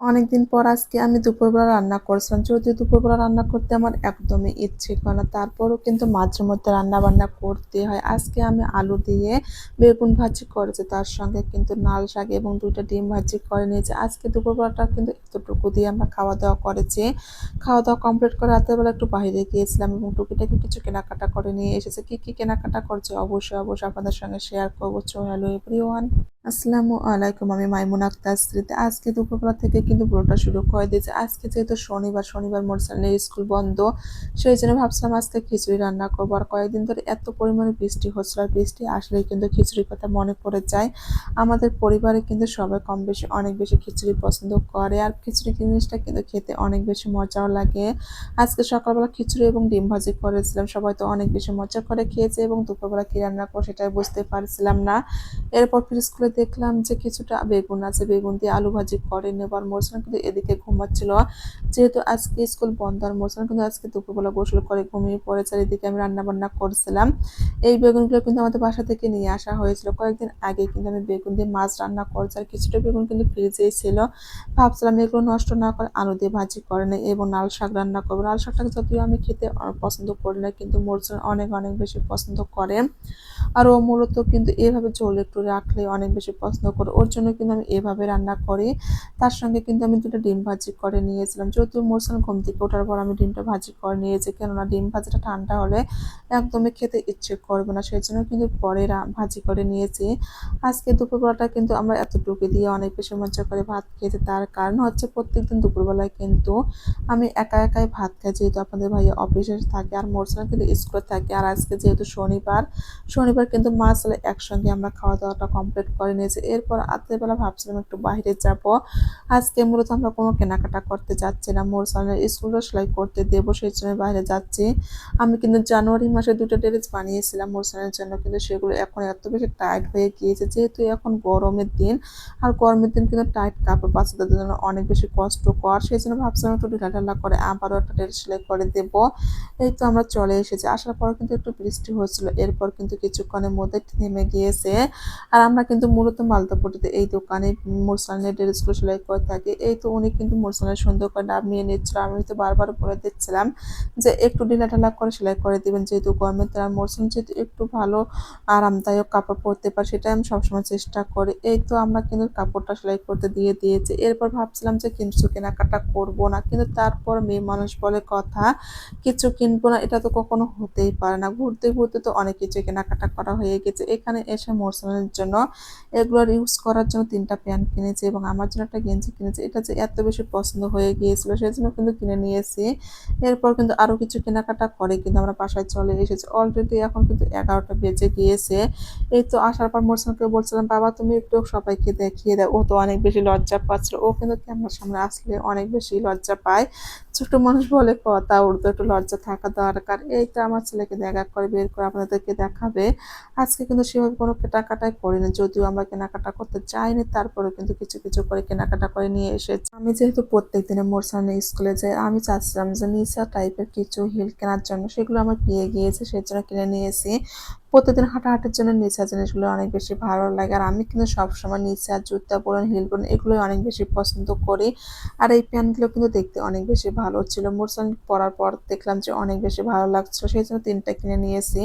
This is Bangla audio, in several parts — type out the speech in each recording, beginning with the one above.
অনেকদিন পর আজকে আমি দুপুরবেলা রান্না করছিলাম। যদিও দুপুরবেলা রান্না করতে আমার একদমই ইচ্ছে করে না, তারপরও কিন্তু মাঝে মধ্যে রান্না বান্না করতে হয়। আজকে আমি আলু দিয়ে বেগুন ভাজি করেছি, তার সঙ্গে কিন্তু নাল শাক এবং দুইটা ডিম ভাজি করে নিয়েছি। আজকে দুপুরবেলাটা কিন্তু এতটুকু দিয়ে আমরা খাওয়া দাওয়া করেছি। খাওয়া দাওয়া কমপ্লিট করে রাতের বেলা একটু বাইরে গিয়েছিলাম এবং টুকিটাকি কিছু কেনাকাটা করে নিয়ে এসেছে। কি কি কেনাকাটা করছে? অবশ্যই অবশ্যই আপনাদের সঙ্গে শেয়ার করব। Hello everyone. আসসালামু আলাইকুম, আমি মাইমুন আক্তার স্মৃতি আজকে দুপুরবেলা থেকে কিন্তু পুরোটা শুরু করে দিয়েছে। আজকে যেহেতু শনিবার শনিবার মোরসালের স্কুল বন্ধ, সেই জন্য ভাবছিলাম আজকে খিচুড়ি রান্না করব। আর কয়েকদিন ধরে এত পরিমাণে বৃষ্টি হচ্ছিল আর বৃষ্টি আসলেই কিন্তু খিচুড়ির কথা মনে পড়ে যায়। আমাদের পরিবারে কিন্তু সবাই কম বেশি অনেক বেশি খিচুড়ি পছন্দ করে আর খিচুড়ি জিনিসটা কিন্তু খেতে অনেক বেশি মজাও লাগে। আজকে সকালবেলা খিচুড়ি এবং ডিম ভাজি করেছিলাম। সবাই তো অনেক বেশি মজা করে খেয়েছে এবং দুপুরবেলা কী রান্না করো সেটাই বুঝতে পারছিলাম না। এরপর ফির স্কুলে দেখলাম যে কিছুটা বেগুন আছে, বেগুন দিয়ে আলু ভাজি করে নেবার মোরসান কিন্তু এদিকে ঘুমাচ্ছিল। যেহেতু আজকে স্কুল বন্ধ, আর মোরসান কিন্তু আজকে দুপুরবেলা গোসল করে ঘুমিয়ে পড়েছে, আর এদিকে আমি রান্না বান্না করছিলাম। এই বেগুনগুলো কিন্তু আমাদের বাসা থেকে নিয়ে আসা হয়েছিল। কয়েকদিন আগে কিন্তু আমি বেগুন দিয়ে মাছ রান্না করছি, আর কিছুটা বেগুন কিন্তু ফ্রিজেই ছিল। ভাবছিলাম এগুলো নষ্ট না করে আলু দিয়ে ভাজি করে নেই এবং লাল শাক রান্না করব। লাল শাকটাকে যদিও আমি খেতে পছন্দ করি না, কিন্তু মোরসান অনেক অনেক বেশি পছন্দ করে। আর ও মূলত কিন্তু এভাবে ঝোল একটু রাখলে অনেক বেশি পছন্দ করে। ওর জন্য কিন্তু আমি এভাবে রান্না করি। তার সঙ্গে কিন্তু আমি দুটো ডিম ভাজি করে নিয়েছিলাম। যেহেতু মোরসান ঘুম থেকে ওঠার পর আমি ডিমটা ভাজি করে নিয়েছি, কেননা ডিম ভাজিটা ঠান্ডা হলে একদমই খেতে ইচ্ছে করবে না। সেই জন্য কিন্তু পরে ভাজি করে নিয়েছি। আজকে দুপুরবেলাটা কিন্তু আমরা এতটুকু দিয়ে অনেক বেশি মজা করে ভাত খেয়েছি। তার কারণ হচ্ছে প্রত্যেকদিন দুপুরবেলায় কিন্তু আমি একা একাই ভাত খাই, যেহেতু আপনাদের ভাইয়া অফিসে থাকে আর মোরসান কিন্তু স্কুলে থাকে। আর আজকে যেহেতু শনিবার শনিবার কিন্তু মা আসলে একসঙ্গে আমরা খাওয়া দাওয়াটা কমপ্লিট করে নিয়েছি। এরপর রাত্রেবেলা ভাবছিলাম একটু বাইরে যাব। আজকে মূলত আমরা কোনো কেনাকাটা করতে যাচ্ছি না। মোর সামনে স্কুলটা সেলাই করতে দেবো, সেই জন্য বাইরে যাচ্ছি। আমি কিন্তু জানুয়ারি মাসে দুটো ড্রেস বানিয়েছিলাম মোর সামনের জন্য, কিন্তু সেগুলো এখন এত বেশি টাইট হয়ে গিয়েছে, যেহেতু এখন গরমের দিন। আর গরমের দিন কিন্তু টাইট কাপড় বাচ্চাদের জন্য অনেক বেশি কষ্টকর। সেই জন্য ভাবছিলাম একটু ঢিলা ঢালা করে আবারও একটা ড্রেস সেলাই করে দেব। এই তো আমরা চলে এসেছি। আসার পর কিন্তু একটু বৃষ্টি হচ্ছিল। এরপর কিন্তু কিছুক্ষণের মধ্যে থেমে গিয়েছে। আর আমরা কিন্তু মূলত মালদাপট্টিতে এই দোকানে মোরসানের ড্রেসগুলো সেলাই করে থাকে। এই তো উনি কিন্তু মোরসানের সুন্দর করে নামিয়ে নিচ্ছিল। আমি তো বারবার বলে দিচ্ছিলাম যে একটু ঢিলা ঢালা করে সেলাই করে দিবেন, যেহেতু গরমের তার মোরসান যেহেতু একটু ভালো আরামদায়ক কাপড় পরতে পারে সেটা আমি সবসময় চেষ্টা করি। এই তো আমরা কিন্তু কাপড়টা সেলাই করতে দিয়ে দিয়েছি। এরপর ভাবছিলাম যে কিছু কেনাকাটা করব না, কিন্তু তারপর মেয়ে মানুষ বলে কথা, কিছু কিনবো না, এটা তো কখনো হতেই পারে না। ঘুরতে ঘুরতে তো অনেক কিছু কেনাকাটা করা হয়ে গেছে। এখানে এসে মোরসানের জন্য এগুলোর ইউজ করার জন্য তিনটা প্যান্ট কিনেছি এবং আমার জন্য একটা গেঞ্জি কিনেছি। এটা যে এত বেশি পছন্দ হয়ে গিয়েছিল সেই জন্য কিন্তু কিনে নিয়েছি। এরপর কিন্তু আরও কিছু কেনাকাটা করে কিন্তু আমরা বাসায় চলে এসেছি। অলরেডি এখন কিন্তু এগারোটা বেজে গিয়েছে। এই তো আসার পর মোরসানকে বলছিলাম, বাবা, তুমি একটু সবাইকে দেখিয়ে দাও। ও তো অনেক বেশি লজ্জা পাচ্ছিল। ও কিন্তু ক্যামেরার সামনে আসলে অনেক বেশি লজ্জা পায়। ছোট মানুষ বলে কথা, ওর তো একটু লজ্জা থাকা দরকার। এই তো আমার ছেলেকে দেখা করে, বের করে আপনাদেরকে দেখাবে। আজকে কিন্তু সেভাবে কোনো কেনাকাটাই করি না যদিও আমরা কেনাকাটা করতে চাইনি তারপরে কিন্তু কিছু কিছু করে কেনাকাটা করে নিয়ে এসেছি। আমি যেহেতু প্রত্যেক দিনে মোর সামনে স্কুলে যাই, আমি চাচ্ছিলাম যে নিসা টাইপের কিছু হিল কেনার জন্য, সেগুলো আমার পেয়ে গিয়েছে, সেই জন্য কিনে নিয়েছি প্রতিদিন হাঁটাহাঁটির জন্য নিচা জিনিসগুলো অনেক বেশি ভালো লাগে। আর আমি কিন্তু সবসময় নিচা জুতা বলুন হিল বলুন এগুলোই অনেক বেশি পছন্দ করি। আর এই প্যান্টগুলো কিন্তু দেখতে অনেক বেশি ভালো ছিল। মোরসান পরার পর দেখলাম যে অনেক বেশি ভালো লাগছিল, সেই জন্য তিনটা কিনে নিয়েছি।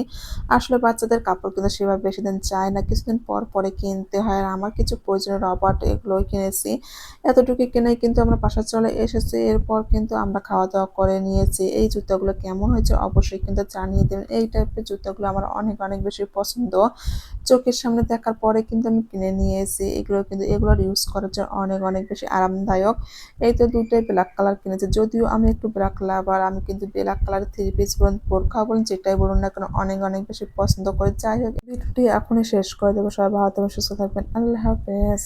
আসলে বাচ্চাদের কাপড় কিন্তু সেভাবে বেশি দিন চায় না, কিছুদিন পর পরে কিনতে হয়। আর আমার কিছু প্রয়োজনীয় রবার্ট এগুলোই কিনেছি। এতটুকু কিনে কিন্তু আমরা বাসা চলে এসেছি। এরপর কিন্তু আমরা খাওয়া দাওয়া করে নিয়েছি। এই জুতাগুলো কেমন হয়েছে অবশ্যই কিন্তু জানিয়ে দেবেন। এই টাইপের জুতাগুলো আমার অনেক অনেক বেশি পছন্দ। চোখের সামনে দেখার পরে কিন্তু আমি কিনে নিয়েছি এগুলো কিন্তু এগুলোর ইউজ করার জন্য অনেক অনেক বেশি আরামদায়ক। এই তো দুটোই ব্ল্যাক কালার কিনেছি। যদিও আমি একটু ব্ল্যাক লাভার আমি কিন্তু ব্ল্যাক কালার থ্রি পিস বলুন বোরখা বলুন, যেটাই বলুন না কেন, অনেক অনেক বেশি পছন্দ করে। যাই হোক, ভিডিওটি এখনই শেষ করে দেবো। সবাই ভালো থাকবেন, সুস্থ থাকবেন। আল্লাহ হাফেজ।